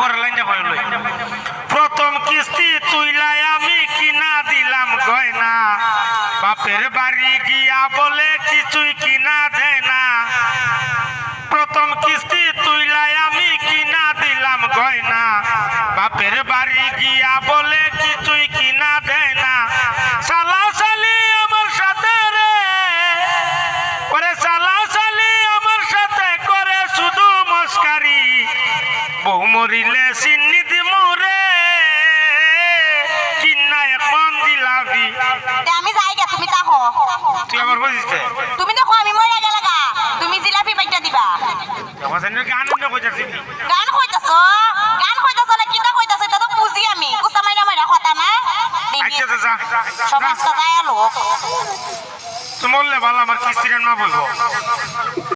বলল প্রথম কিস্তি তুইলাই আমি কিনা দিলাম গয়না। বাপের বাড়ি গিয়া বলে কিছুই কিনা দেয় না প্রথম কিস্তি তুইলাই আমি কিনা দিলাম গয়না। বাপের বাড়ি গিয়া বলে কিছুই বউ মরিলে সিন্নি দিমু রে কিনা এখন দিলাবি? তে আমি যাই গে তুমি তাহো। তুই আবার বুঝিস তুমি দেখো আমি মরে গেলে গা তুমি জিলাপি পাইটা দিবা। গান অন্য কইতাছি গান কইতাছ? গান কইতাছ না কিতা কইতাছ? এটা তো বুঝি আমি। কুসা মাইনা মাইরা কথা না? আচ্ছা তো যা সমাজ কথা লোক। তুমি বললে ভালো আমার কিস্তির মা বলব।